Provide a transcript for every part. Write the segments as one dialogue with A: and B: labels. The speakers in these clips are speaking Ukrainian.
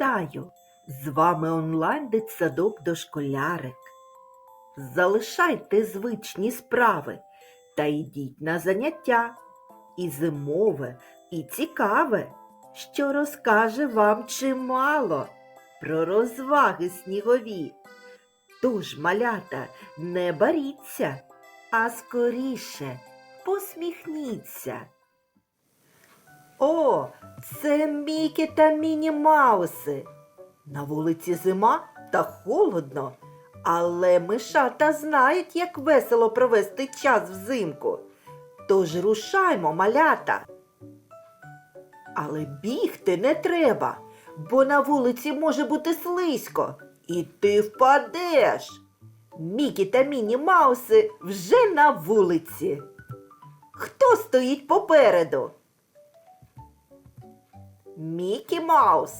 A: Вітаю! З вами онлайн дитсадок дошколярик. Залишайте звичні справи та йдіть на заняття. І зимове, і цікаве, що розкаже вам чимало про розваги снігові. Тож, малята, не боріться, а скоріше посміхніться. О, це Мікі та Міні Мауси. На вулиці зима та холодно, але мишата знають, як весело провести час взимку. Тож рушаймо, малята. Але бігти не треба, бо на вулиці може бути слизько, і ти впадеш. Мікі та Міні Мауси вже на вулиці. Хто стоїть попереду? Мікі Маус.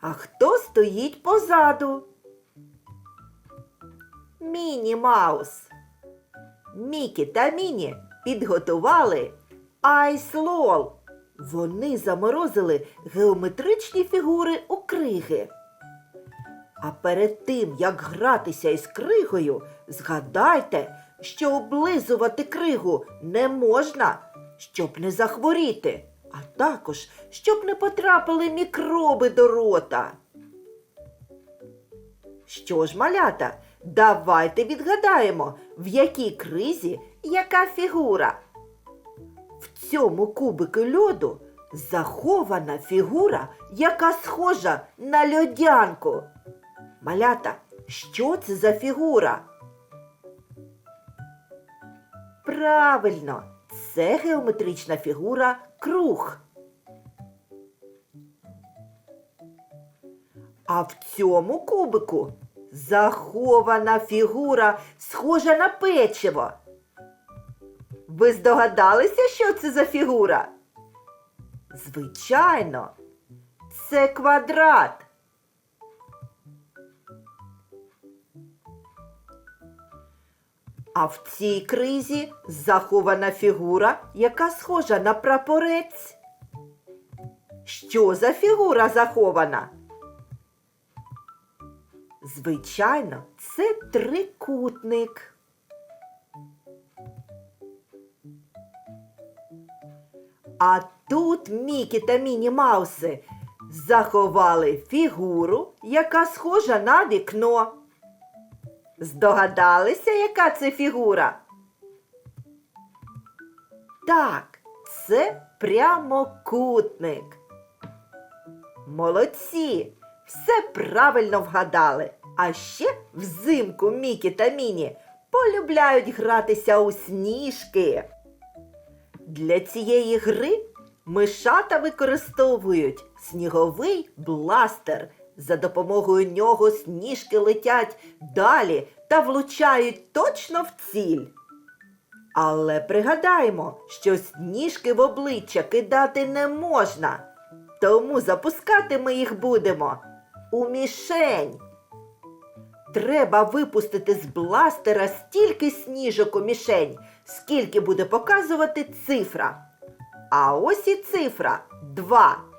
A: А хто стоїть позаду? Міні Маус. Мікі та Міні підготували айслол. Вони заморозили геометричні фігури у криги. А перед тим, як гратися із кригою, згадайте, що облизувати кригу не можна, щоб не захворіти, а також щоб не потрапили мікроби до рота. Що ж, малята, давайте відгадаємо, в якій кризі яка фігура. В цьому кубику льоду захована фігура, яка схожа на льодянку. Малята, що це за фігура? Правильно, це геометрична фігура круг. А в цьому кубику захована фігура, схожа на печиво. Ви здогадалися, що це за фігура? Звичайно, це квадрат. А в цій кризі захована фігура, яка схожа на прапорець. Що за фігура захована? Звичайно, це трикутник. А тут Мікі та Міні Мауси заховали фігуру, яка схожа на вікно. Здогадалися, яка це фігура? Так, це прямокутник. Молодці! Все правильно вгадали. А ще взимку Мікі та Міні полюбляють гратися у сніжки. Для цієї гри мишата використовують сніговий бластер. За допомогою нього сніжки летять далі та влучають точно в ціль. Але пригадаємо, що сніжки в обличчя кидати не можна, тому запускати ми їх будемо у мішень. Треба випустити з бластера стільки сніжок у мішень, скільки буде показувати цифра. А ось і цифра 2.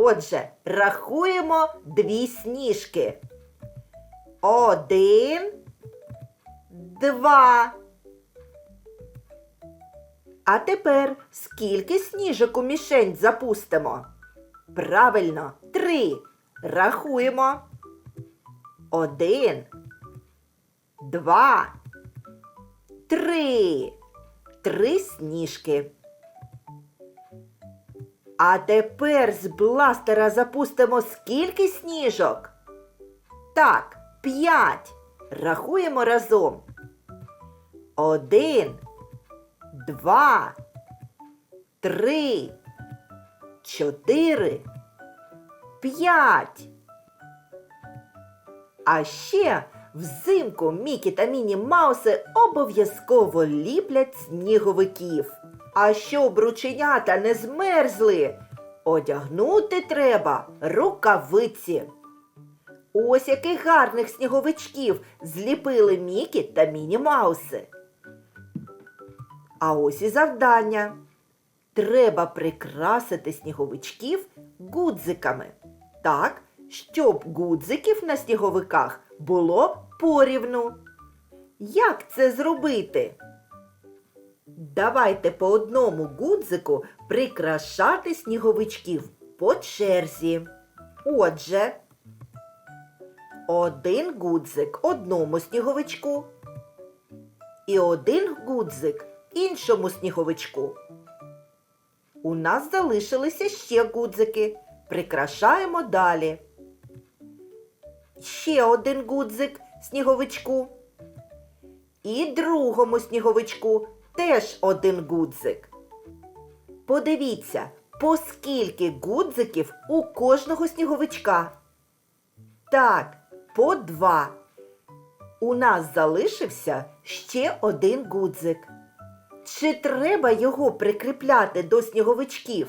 A: Отже, рахуємо дві сніжки. Один, два. А тепер скільки сніжок у мішень запустимо? Правильно, три. Рахуємо. Один, два, три. Три сніжки. А тепер з бластера запустимо скільки сніжок? Так, п'ять. Рахуємо разом. Один, два, три, чотири, п'ять. А ще взимку Мікі та Міні Мауси обов'язково ліплять сніговиків. А щоб рученята не змерзли, одягнути треба рукавиці. Ось яких гарних сніговичків зліпили Мікі та Міні Мауси. А ось і завдання. Треба прикрасити сніговичків гудзиками. Так, щоб гудзиків на сніговиках було порівну. Як це зробити? Давайте по одному гудзику прикрашати сніговичків по черзі. Отже, один гудзик одному сніговичку і один гудзик іншому сніговичку. У нас залишилися ще гудзики. Прикрашаємо далі. Ще один гудзик сніговичку. І другому сніговичку теж один гудзик. Подивіться, по скільки гудзиків у кожного сніговичка. Так, по два. У нас залишився ще один гудзик. Чи треба його прикріпляти до сніговичків?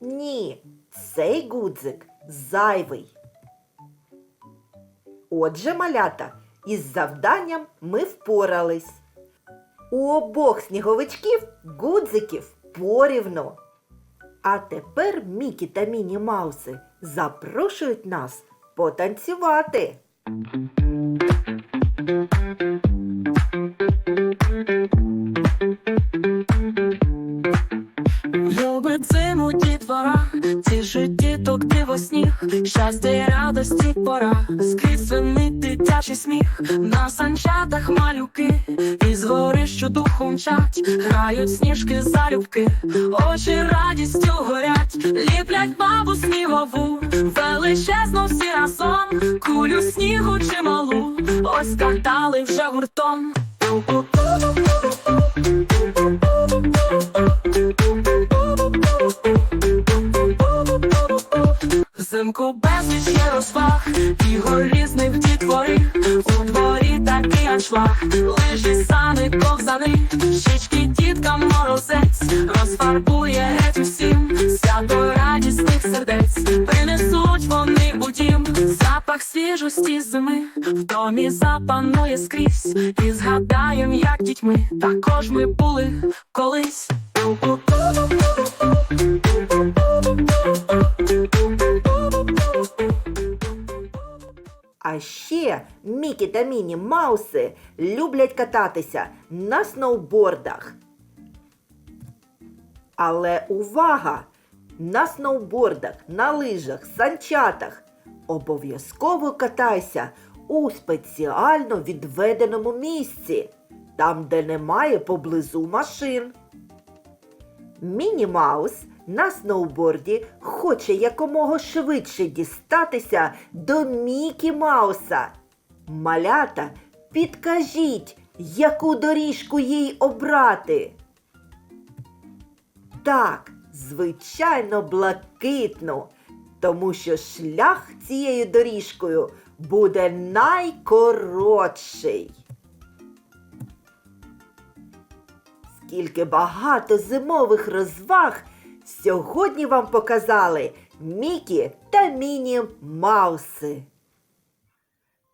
A: Ні, цей гудзик зайвий. Отже, малята, із завданням ми впорались. У обох сніговичків гудзиків порівну. А тепер Мікі та Міні Мауси запрошують нас потанцювати.
B: Діток сніг, щастя й радості пора, скрізь звенить дитячий сміх, на санчатах малюки, із гори, що духом мчать, грають сніжки залюбки, очі радістю горять, ліплять бабу снігову, величезну всі разом, кулю снігу чималу, ось катали вже гуртом. Взимку безліч є розваг, ігор різних дітвори, у дворі такий аншлаг, лижі сани, ковзани, щічки діткам морозець, розфарбує геть усім, свято радісних сердець, принесуть вони у дім, запах свіжості зими, в домі запанує скрізь, і згадаєм, як дітьми, також ми були колись.
A: А ще Мікі та Міні Мауси люблять кататися на сноубордах. Але увага! На сноубордах, на лижах, санчатах обов'язково катайся у спеціально відведеному місці, там, де немає поблизу машин. Міні Маус на сноуборді хоче якомога швидше дістатися до Мікі Мауса. Малята, підкажіть, яку доріжку їй обрати. Так, звичайно, блакитну, тому що шлях цією доріжкою буде найкоротший. Скільки багато зимових розваг сьогодні вам показали Мікі та Міні Мауси.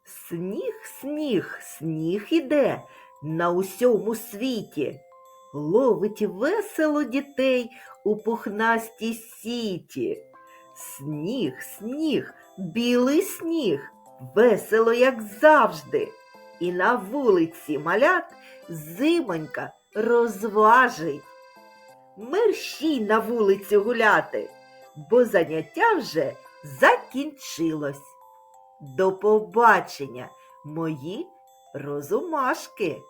A: Сніг, сніг, сніг іде на усьому світі, ловить весело дітей у пухнастій сіті. Сніг, сніг, білий сніг, весело, як завжди. І на вулиці малят зимонька розважить. Мерщій на вулицю гуляти, бо заняття вже закінчилось. До побачення, мої розумашки!